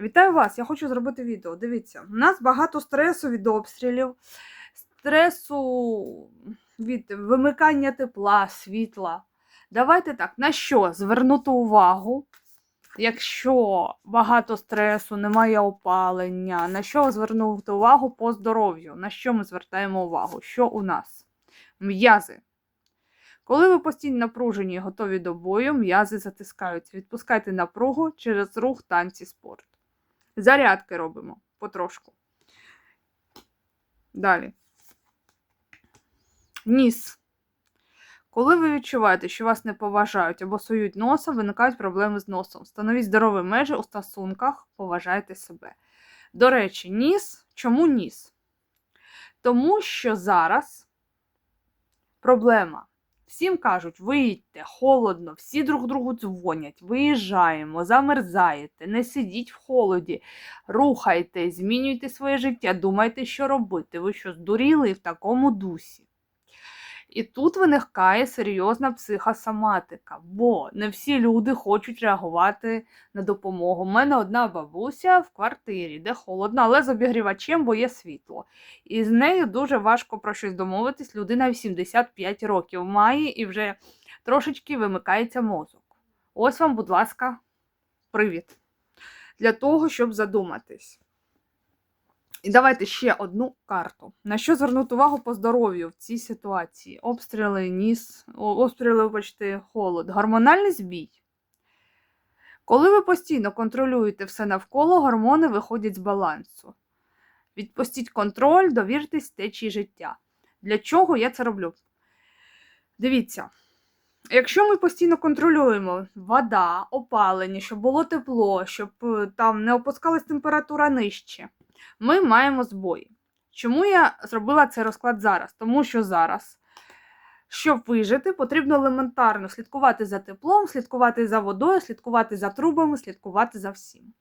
Вітаю вас! Я хочу зробити відео. Дивіться, у нас багато стресу від обстрілів, стресу від вимикання тепла, світла. Давайте так, на що звернути увагу, якщо багато стресу, немає опалення, на що звернути увагу по здоров'ю? На що ми звертаємо увагу? Що у нас? М'язи. Коли ви постійно напружені і готові до бою, м'язи затискаються. Відпускайте напругу через рух, танці, спорт. Зарядки робимо потрошку. Далі. Ніс. Коли ви відчуваєте, що вас не поважають або сують носом, виникають проблеми з носом. Встановіть здорові межі у стосунках, поважайте себе. До речі, ніс. Чому ніс? Тому що зараз проблема. Всім кажуть, вийдьте, холодно, всі друг другу дзвонять, виїжджаємо, замерзаєте, не сидіть в холоді, рухайте, змінюйте своє життя, думайте, що робити. Ви що здуріли в такому дусі. І тут виникає серйозна психосоматика, бо не всі люди хочуть реагувати на допомогу. У мене одна бабуся в квартирі, де холодно, але з обігрівачем, бо є світло. І з нею дуже важко про щось домовитись. Людина 85 років має і вже трошечки вимикається мозок. Ось вам, будь ласка, привід. Для того, щоб задуматись. І давайте ще одну карту. На що звернути увагу по здоров'ю в цій ситуації? Обстріли, ніс, обстріли, вибачте, холод, гормональний збій. Коли ви постійно контролюєте все навколо, гормони виходять з балансу. Відпустіть контроль, довіртесь течії життя. Для чого я це роблю? Дивіться, якщо ми постійно контролюємо вода, опалення, щоб було тепло, щоб е, там не опускалась температура нижче, ми маємо збої. Чому я зробила цей розклад зараз? Тому що зараз, щоб вижити, потрібно елементарно слідкувати за теплом, слідкувати за водою, слідкувати за трубами, слідкувати за всім.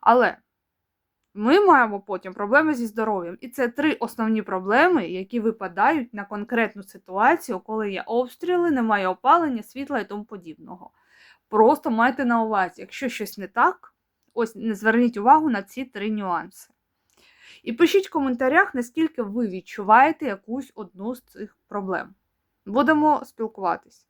Але ми маємо потім проблеми зі здоров'ям. І це три основні проблеми, які випадають на конкретну ситуацію, коли є обстріли, немає опалення, світла і тому подібного. Просто майте на увазі, якщо щось не так, ось не зверніть увагу на ці три нюанси. І пишіть в коментарях, наскільки ви відчуваєте якусь одну з цих проблем. Будемо спілкуватись.